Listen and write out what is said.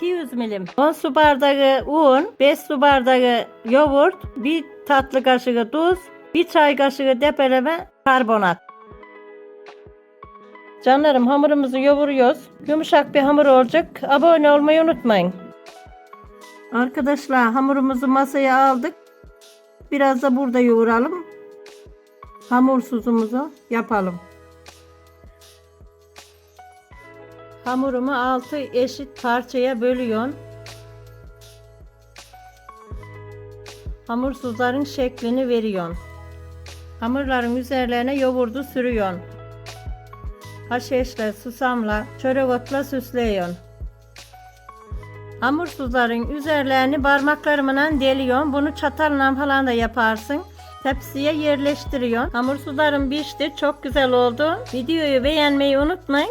200 milim. 10 su bardağı un, 5 su bardağı yoğurt, 1 tatlı kaşığı tuz, 1 çay kaşığı depeleme karbonat. Canlarım hamurumuzu yoğuruyoruz. Yumuşak bir hamur olacak. Abone olmayı unutmayın. Arkadaşlar hamurumuzu masaya aldık. Biraz da burada yoğuralım. Hamursuzumuzu yapalım. Hamurumu 6 eşit parçaya bölüyorum. Hamursuzların şeklini veriyorsun. Hamurların üzerlerine yoğurdu sürüyorsun. Haşeşle, susamla, çörek otla süsleyiyorsun. Hamursuzların üzerlerini parmaklarımla deliyorsun. Bunu çatalla falan da yaparsın. Tepsiye yerleştiriyorsun. Hamursuzlarım pişti. Çok güzel oldu. Videoyu beğenmeyi unutmayın.